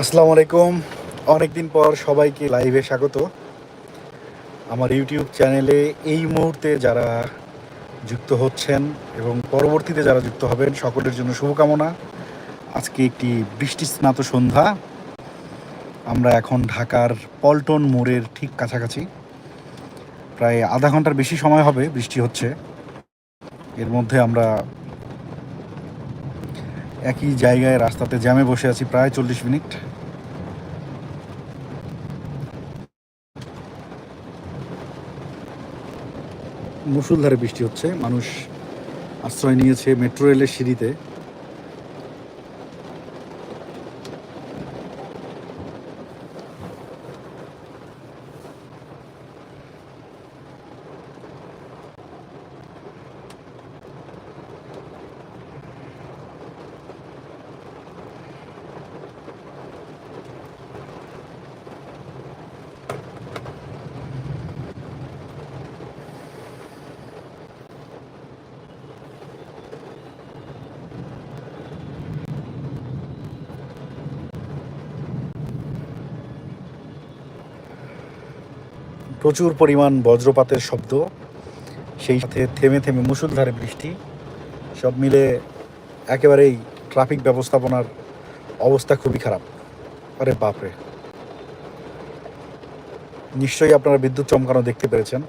আসসালামু আলাইকুম। অনেকদিন পর সবাইকে লাইভে স্বাগত। আমার ইউটিউব চ্যানেলে এই মুহূর্তে যারা যুক্ত হচ্ছেন এবং পরবর্তীতে যারা যুক্ত হবেন, সকলের জন্য শুভকামনা। আজকে একটি বৃষ্টি স্নাত সন্ধ্যা। আমরা এখন ঢাকার পল্টন মোড়ের ঠিক কাছাকাছি। প্রায় আধা ঘণ্টার বেশি সময় হবে বৃষ্টি হচ্ছে। এর মধ্যে আমরা একই জায়গায় রাস্তাতে জ্যামে বসে আছি প্রায় চল্লিশ মিনিট। মুসুলধারে বৃষ্টি হচ্ছে। মানুষ আশ্রয় নিয়েছে মেট্রো রেলের সিঁড়িতে। প্রচুর পরিমাণ বজ্রপাতের শব্দ। সেই সাথে থেমে থেমে মুসুলধারে বৃষ্টি। সব মিলে একেবারেই ট্রাফিক ব্যবস্থাপনার অবস্থা খুবই খারাপ। আরে বাপরে। নিশ্চয়ই আপনারা বিদ্যুৎ চমকানো দেখতে পেরেছেন।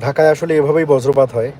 ঢাকায় আসলে এভাবেই বজ্রপাত হয়।